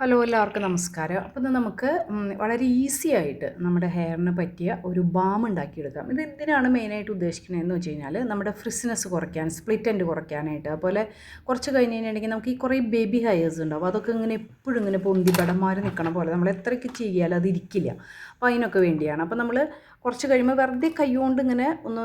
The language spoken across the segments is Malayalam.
ഹലോ എല്ലാവർക്കും നമസ്കാരം. അപ്പോൾ ഇന്ന് നമുക്ക് വളരെ ഈസി ആയിട്ട് നമ്മുടെ ഹെയറിന് പറ്റിയ ഒരു ബാം ഉണ്ടാക്കിയെടുക്കാം. ഇത് എന്തിനാണ് മെയിനായിട്ട് ഉദ്ദേശിക്കുന്നതെന്ന് വെച്ച് കഴിഞ്ഞാൽ നമ്മുടെ ഫ്രിസ്നെസ് കുറയ്ക്കാൻ സ്പ്ലിറ്റ് എൻഡ് കുറയ്ക്കാനായിട്ട്. അതുപോലെ കുറച്ച് കഴിഞ്ഞ് കഴിഞ്ഞിട്ടുണ്ടെങ്കിൽ നമുക്ക് ഈ കുറേ ബേബി ഹെയേഴ്സ് ഉണ്ടാവും. അതൊക്കെ ഇങ്ങനെ എപ്പോഴും ഇങ്ങനെ പൊന്തി മാറി നിൽക്കണ പോലെ നമ്മൾ എത്രയ്ക്ക് ചെയ്യാലും അത് ഇരിക്കില്ല. അപ്പോൾ അതിനൊക്കെ വേണ്ടിയാണ്. അപ്പോൾ നമ്മൾ കുറച്ച് കഴിയുമ്പോൾ വെറുതെ കൈകൊണ്ട് ഇങ്ങനെ ഒന്ന്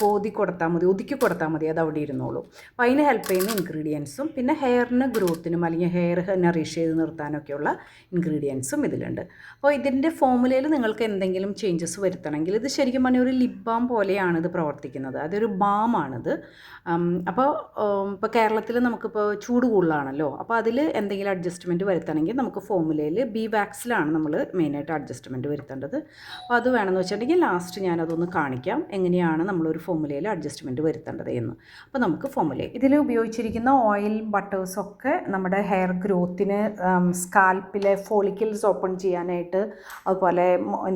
കോതി കൊടുത്താൽ മതി ഒതുക്കി കൊടുത്താൽ മതി അത് അവിടെ ഇരുന്നോളൂ. അപ്പോൾ അതിന് ഹെൽപ്പ് ചെയ്യുന്ന ഇൻഗ്രീഡിയൻസും പിന്നെ ഹെയറിന് ഗ്രോത്തിനും അല്ലെങ്കിൽ ഹെയർ നറിഷ് ചെയ്ത് നിർത്താനൊക്കെയുള്ള ഇൻഗ്രീഡിയൻസും ഇതിലുണ്ട്. അപ്പോൾ ഇതിന്റെ ഫോമുലയിൽ നിങ്ങൾക്ക് എന്തെങ്കിലും ചേഞ്ചസ് വരുത്തണമെങ്കിൽ ഇത് ശരിക്കും പറഞ്ഞാൽ ഒരു ലിപ് ബാം പോലെയാണ് ഇത് പ്രവർത്തിക്കുന്നത്. അതൊരു ബാമാണിത് അപ്പോൾ ഇപ്പോൾ കേരളത്തിൽ നമുക്കിപ്പോൾ ചൂട് കൂടുതലാണല്ലോ. അപ്പോൾ അതിൽ എന്തെങ്കിലും അഡ്ജസ്റ്റ്മെന്റ് വരുത്തണമെങ്കിൽ നമുക്ക് ഫോമുലയിൽ ബി വാക്സിലാണ് നമ്മൾ മെയിനായിട്ട് അഡ്ജസ്റ്റ്മെന്റ് വരുത്തേണ്ടത്. അപ്പോൾ അത് വേണമെന്ന് വെച്ചിട്ടുണ്ടെങ്കിൽ ലാസ്റ്റ് ഞാനതൊന്ന് കാണിക്കാം. എങ്ങനെയാണ് നമ്മളൊരു ഫോമുലയിൽ അഡ്ജസ്റ്റ്മെന്റ് വരുത്തേണ്ടത് എന്ന്. അപ്പോൾ നമുക്ക് ഫോമുല ഇതിൽ ഉപയോഗിച്ചിരിക്കുന്ന ഓയിൽ ബട്ടേഴ്സൊക്കെ നമ്മുടെ ഹെയർ ഗ്രോത്തിന് സ്കാൽപ്പിലെ ഫോളിക്കിൾസ് ഓപ്പൺ ചെയ്യാനായിട്ട് അതുപോലെ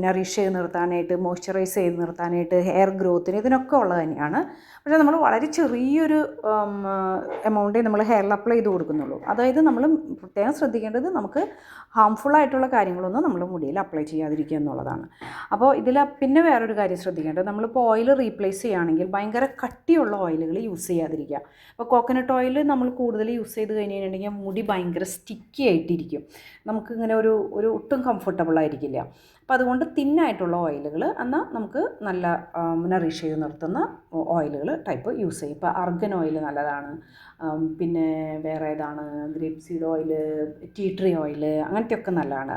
നറിഷ് ചെയ്ത് നിർത്താനായിട്ട് മോയ്സ്ചറൈസ് ചെയ്ത് നിർത്താനായിട്ട് ഹെയർ ഗ്രോത്തിന് ഇതിനൊക്കെ ഉള്ളത് തന്നെയാണ്. പക്ഷേ നമ്മൾ വളരെ ചെറിയൊരു എമൗണ്ടേ നമ്മൾ ഹെയറിൽ അപ്ലൈ ചെയ്ത് കൊടുക്കുന്നുള്ളൂ. അതായത് നമ്മൾ പ്രത്യേകം ശ്രദ്ധിക്കേണ്ടത് നമുക്ക് ഹാംഫുൾ ആയിട്ടുള്ള കാര്യങ്ങളൊന്നും നമ്മൾ മുടിയിൽ അപ്ലൈ ചെയ്യാതിരിക്കുക എന്നുള്ളതാണ്. അപ്പോൾ ഇതിൽ പിന്നെ വേറൊരു കാര്യം ശ്രദ്ധിക്കേണ്ടത് നമ്മളിപ്പോൾ ഓയിൽ റീപ്ലേസ് ചെയ്യുകയാണെങ്കിൽ ഭയങ്കര കട്ടിയുള്ള ഓയിലുകൾ യൂസ് ചെയ്യാതിരിക്കുക. അപ്പോൾ കോക്കനട്ട് ഓയിൽ നമ്മൾ കൂടുതൽ യൂസ് ചെയ്ത് കഴിഞ്ഞ് കഴിഞ്ഞിട്ടുണ്ടെങ്കിൽ മുടി ഭയങ്കര സ്റ്റിക്കി ആയിട്ടിരിക്കും. നമുക്കിങ്ങനെ ഒരു ഒരു ഒട്ടും കംഫർട്ടബിൾ ആയിരിക്കില്ല. അപ്പോൾ അതുകൊണ്ട് തിന്നായിട്ടുള്ള ഓയിലുകൾ എന്നാൽ നമുക്ക് നല്ല നറിഷ് ചെയ്ത് നിർത്തുന്ന ഓയിലുകൾ ടൈപ്പ് യൂസ് ചെയ്യും. ഇപ്പോൾ അർഗൻ ഓയിൽ നല്ലതാണ്. പിന്നെ വേറെ ഏതാണ്? Grape seed oil tea tree oil അങ്ങനത്തെയൊക്കെ നല്ലതാണ്.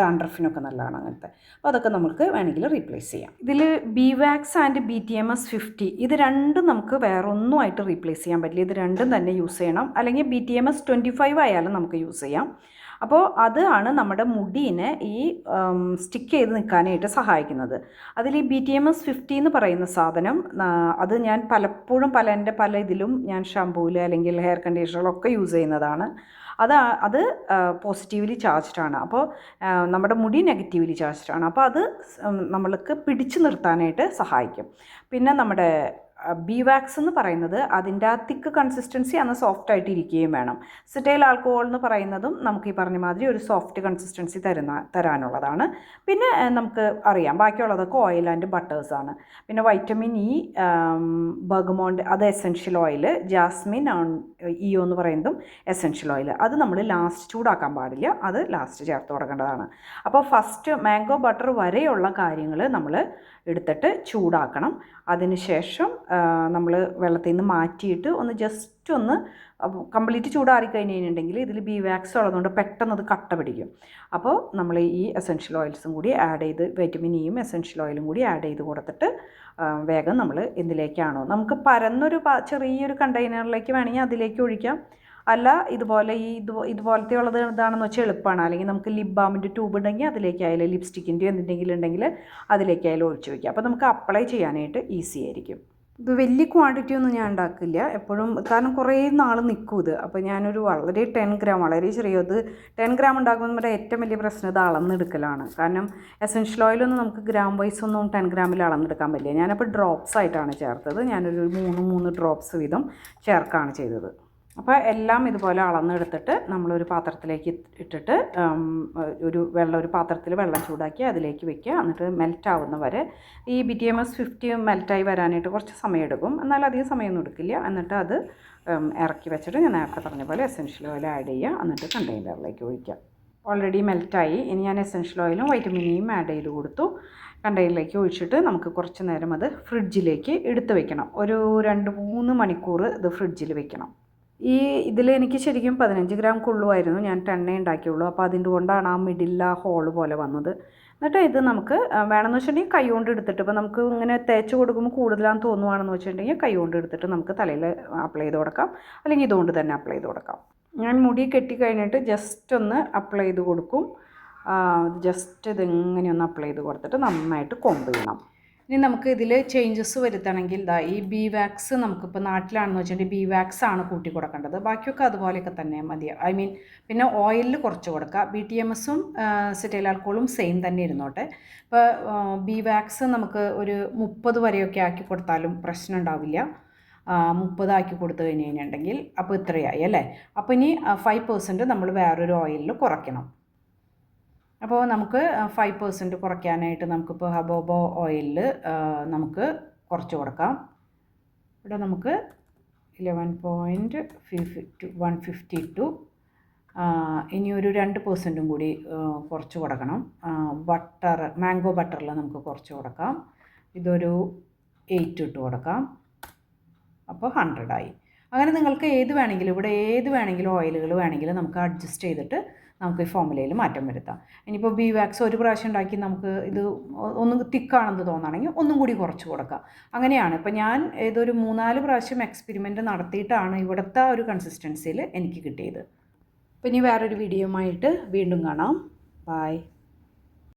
ഡാൻഡ്രഫിനൊക്കെ നല്ലതാണ് അങ്ങനത്തെ. അപ്പോൾ അതൊക്കെ നമുക്ക് വേണമെങ്കിൽ റീപ്ലേസ് ചെയ്യാം. ഇതിൽ bee wax and B T M S fifty ഇത് രണ്ടും നമുക്ക് വേറെ ഒന്നുമായിട്ട് റീപ്ലേസ് ചെയ്യാൻ പറ്റില്ല. ഇത് രണ്ടും തന്നെ യൂസ് ചെയ്യണം. അല്ലെങ്കിൽ B T M S twenty five ആയാലും നമുക്ക് യൂസ് ചെയ്യാം. അപ്പോൾ അതാണ് നമ്മുടെ മുടീനെ ഈ സ്റ്റിക്ക് ചെയ്ത് നിൽക്കാനായിട്ട് സഹായിക്കുന്നത്. അതിൽ ഈ B T M S fifty എന്ന് പറയുന്ന സാധനം അത് ഞാൻ പലപ്പോഴും പല എന്റെ പല ഇതിലും ഞാൻ ഷാമ്പൂവിൽ അല്ലെങ്കിൽ ഹെയർ കണ്ടീഷണറിലൊക്കെ യൂസ് ചെയ്യുന്നതാണ്. അത് അത് പോസിറ്റീവ്ലി ആണ്. അപ്പോൾ നമ്മുടെ മുടി നെഗറ്റീവ്ലി ആണ്. അപ്പോൾ അത് നമ്മൾക്ക് പിടിച്ചു നിർത്താനായിട്ട് സഹായിക്കും. പിന്നെ നമ്മുടെ ബി വാക്സ് എന്ന് പറയുന്നത് അതിന്റെ ആ തിക്ക് കൺസിസ്റ്റൻസി അന്ന് സോഫ്റ്റ് ആയിട്ട് ഇരിക്കുകയും വേണം. സിറ്റൈൽ ആൽക്കഹോൾ എന്ന് പറയുന്നതും നമുക്ക് ഈ പറഞ്ഞ മാതിരി ഒരു സോഫ്റ്റ് കൺസിസ്റ്റൻസി തരുന്ന തരാനുള്ളതാണ്. പിന്നെ നമുക്ക് അറിയാം ബാക്കിയുള്ളതൊക്കെ ഓയിൽ ആൻഡ് ബട്ടേഴ്സാണ് പിന്നെ വൈറ്റമിൻ ഇ ബർഗമോണ്ട് അത് എസെൻഷ്യൽ ഓയിൽ ജാസ്മിൻ ഇഒ എന്ന് പറയുന്നതും എസെൻഷ്യൽ ഓയിൽ അത് നമ്മൾ ലാസ്റ്റ് ചൂടാക്കാൻ പാടില്ല അത് ലാസ്റ്റ് ചേർത്ത് കൊടുക്കേണ്ടതാണ്. അപ്പോൾ ഫസ്റ്റ് മാംഗോ ബട്ടർ വരെയുള്ള കാര്യങ്ങൾ നമ്മൾ എടുത്തിട്ട് ചൂടാക്കണം. അതിനുശേഷം നമ്മൾ വെള്ളത്തിൽ നിന്ന് മാറ്റിയിട്ട് ഒന്ന് ജസ്റ്റ് ഒന്ന് കംപ്ലീറ്റ് ചൂടാറി കഴിഞ്ഞ് കഴിഞ്ഞിട്ടുണ്ടെങ്കിൽ ഇതിൽ ബി വാക്സ് ഉള്ളതുകൊണ്ട് പെട്ടെന്ന് അത് കട്ട പിടിക്കും. അപ്പോൾ നമ്മൾ ഈ എസെൻഷ്യൽ ഓയിൽസും കൂടി ആഡ് ചെയ്ത് വൈറ്റമിൻ ഇയും എസെൻഷ്യൽ ഓയിലും കൂടി ആഡ് ചെയ്ത് കൊടുത്തിട്ട് വേഗം നമ്മൾ എന്തിലേക്കാണോ നമുക്ക് പരന്നൊരു ചെറിയൊരു കണ്ടെയ്നറിലേക്ക് വേണമെങ്കിൽ അതിലേക്ക് ഒഴിക്കാം. അല്ല ഇതുപോലെ ഈ ഇത് ഇതുപോലത്തെ ഉള്ളത് ഇതാണെന്ന് വെച്ചാൽ എളുപ്പമാണ്. അല്ലെങ്കിൽ നമുക്ക് ലിപ് ബാമിന്റെ ട്യൂബ് ഉണ്ടെങ്കിൽ അതിലേക്കായാലും ലിപ്സ്റ്റിക്കിന്റെ എന്തെങ്കിലും ഉണ്ടെങ്കിൽ അതിലേക്കായാലും ഒഴിച്ചു വയ്ക്കുക അപ്പോൾ നമുക്ക് അപ്ലൈ ചെയ്യാനായിട്ട് ഈസി ആയിരിക്കും. ഇത് വലിയ ക്വാണ്ടിറ്റി ഒന്നും ഞാൻ ഉണ്ടാക്കില്ല. എപ്പോഴും കാരണം കുറേ നാൾ നിൽക്കും ഇത്. അപ്പോൾ ഞാനൊരു വളരെ ടെൻ ഗ്രാം വളരെ ചെറിയത് ടെൻ ഗ്രാം ഉണ്ടാക്കുമ്പോൾ നമ്മുടെ ഏറ്റവും വലിയ പ്രശ്നം ഇത് അളന്നെടുക്കലാണ്. കാരണം എസെൻഷ്യൽ ഓയിലൊന്നും നമുക്ക് ഗ്രാം വൈസ് ഒന്നും ടെൻ ഗ്രാമിൽ അളന്നെടുക്കാൻ പറ്റില്ല. ഞാനപ്പോൾ ഡ്രോപ്സ് ആയിട്ടാണ് ചേർത്തത്. ഞാനൊരു മൂന്ന് മൂന്ന് ഡ്രോപ്സ് വീതം ചേർക്കുകയാണ് ചെയ്തത്. അപ്പോൾ എല്ലാം ഇതുപോലെ അളന്നെടുത്തിട്ട് നമ്മളൊരു പാത്രത്തിലേക്ക് ഇട്ടിട്ട് ഒരു വെള്ളം ഒരു പാത്രത്തിൽ വെള്ളം ചൂടാക്കി അതിലേക്ക് വെക്കുക. എന്നിട്ട് മെൽറ്റ് ആവുന്ന വരെ ഈ B T M S fifty മെൽറ്റായി വരാനായിട്ട് കുറച്ച് സമയം എടുക്കും എന്നാൽ അധികം സമയമൊന്നും എടുക്കില്ല. എന്നിട്ട് അത് ഇറക്കി വെച്ചിട്ട് ഞാൻ നേരത്തെ പറഞ്ഞ പോലെ എസെൻഷ്യൽ ഓയിൽ ആഡ് ചെയ്യുക. എന്നിട്ട് കണ്ടെയ്നറിലേക്ക് ഒഴിക്കുക. ഓൾറെഡി മെൽറ്റായി. ഇനി ഞാൻ എസെൻഷ്യൽ ഓയിലും വൈറ്റമിനിയും ആഡ് ചെയ്ത് കൊടുത്തു. കണ്ടെയ്നറിലേക്ക് ഒഴിച്ചിട്ട് നമുക്ക് കുറച്ച് നേരം അത് ഫ്രിഡ്ജിലേക്ക് എടുത്ത് വെക്കണം. ഒരു രണ്ട് മൂന്ന് മണിക്കൂർ ഇത് ഫ്രിഡ്ജിൽ വെക്കണം. ഈ ഇതിൽ എനിക്ക് ശരിക്കും പതിനഞ്ച് ഗ്രാം കൊള്ളുമായിരുന്നു ഞാൻ ടെണ്ണേ ഉണ്ടാക്കിയുള്ളൂ. അപ്പോൾ അതിന്റെ കൊണ്ടാണ് ആ മിഡിൽ ഹോൾ പോലെ വന്നത്. എന്നിട്ട് ഇത് നമുക്ക് വേണമെന്ന് വെച്ചിട്ടുണ്ടെങ്കിൽ കൈ കൊണ്ട് എടുത്തിട്ട് ഇപ്പോൾ നമുക്ക് ഇങ്ങനെ തേച്ച് കൊടുക്കുമ്പോൾ കൂടുതലാണെന്ന് തോന്നുവാണെന്ന് വെച്ചിട്ടുണ്ടെങ്കിൽ കൈ കൊണ്ട് എടുത്തിട്ട് നമുക്ക് തലയിൽ അപ്ലൈ ചെയ്ത് കൊടുക്കാം. അല്ലെങ്കിൽ ഇതുകൊണ്ട് തന്നെ അപ്ലൈ ചെയ്ത് കൊടുക്കാം. ഞാൻ മുടി കെട്ടി കഴിഞ്ഞിട്ട് ജസ്റ്റ് ഒന്ന് അപ്ലൈ ചെയ്ത് കൊടുക്കും. ജസ്റ്റ് ഇതിങ്ങനെ ഒന്ന് അപ്ലൈ ചെയ്ത് കൊടുത്തിട്ട് നന്നായിട്ട് കൊമ്പ് ചെയ്യണം. ഇനി നമുക്ക് ഇതിൽ ചേഞ്ചസ് വരുത്തണമെങ്കിൽ ഇതാ ഈ ബി വാക്സ് നമുക്കിപ്പോൾ നാട്ടിലാണെന്ന് വെച്ചിട്ടുണ്ടെങ്കിൽ ബി വാക്സ് ആണ് കൂട്ടി കൊടുക്കേണ്ടത്. ബാക്കിയൊക്കെ അതുപോലെയൊക്കെ തന്നെ മതി. ഐ മീൻ പിന്നെ ഓയിലിൽ കുറച്ച് കൊടുക്കുക. ബി ടി എം എസും സിറ്റൈൽ ആൽക്കോളും സെയിം തന്നെ ഇരുന്നോട്ടെ. ഇപ്പോൾ ബി വാക്സ് നമുക്ക് ഒരു മുപ്പത് വരെയൊക്കെ ആക്കി കൊടുത്താലും പ്രശ്നം ഉണ്ടാവില്ല. മുപ്പതാക്കി കൊടുത്തു കഴിഞ്ഞ് കഴിഞ്ഞിട്ടുണ്ടെങ്കിൽ അപ്പോൾ ഇത്രയായി അല്ലേ? അപ്പോൾ ഇനി ഫൈവ് പെർസെന്റ് നമ്മൾ വേറൊരു ഓയിലിൽ കുറയ്ക്കണം. അപ്പോൾ നമുക്ക് ഫൈവ് പെർസെന്റ് കുറയ്ക്കാനായിട്ട് നമുക്കിപ്പോൾ ഹബോബോ ഓയിലിൽ നമുക്ക് കുറച്ച് കൊടുക്കാം. ഇവിടെ നമുക്ക് eleven point fifty one fifty two ഇനി ഒരു രണ്ട് പെർസെന്റും കൂടി കുറച്ച് കൊടുക്കണം. ബട്ടർ മാംഗോ ബട്ടറിൽ നമുക്ക് കുറച്ച് കൊടുക്കാം. ഇതൊരു എയ്റ്റ് ഇട്ട് കൊടുക്കാം. അപ്പോൾ ഹൺഡ്രഡായി അങ്ങനെ നിങ്ങൾക്ക് ഏത് വേണമെങ്കിലും ഇവിടെ ഏത് വേണമെങ്കിലും ഓയിലുകൾ വേണമെങ്കിലും നമുക്ക് അഡ്ജസ്റ്റ് ചെയ്തിട്ട് നമുക്ക് ഈ ഫോമുലയിൽ മാറ്റം വരുത്താം. ഇനിയിപ്പോൾ ബി വാക്സ് ഒരു പ്രാവശ്യം ഉണ്ടാക്കി നമുക്ക് ഇത് ഒന്ന് തിക്കാണെന്ന് തോന്നുകയാണെങ്കിൽ ഒന്നും കൂടി കുറച്ച് കൊടുക്കാം. അങ്ങനെയാണ്. ഇപ്പോൾ ഞാൻ ഇതൊരു മൂന്നാൽ പ്രാവശ്യം എക്സ്പെരിമെന്റ് നടത്തിയിട്ടാണ് ഇവിടുത്തെ ഒരു കൺസിസ്റ്റൻസിയിൽ എനിക്ക് കിട്ടിയത്. അപ്പം ഇനി വേറൊരു വീഡിയോയുമായിട്ട് വീണ്ടും കാണാം. ബായ്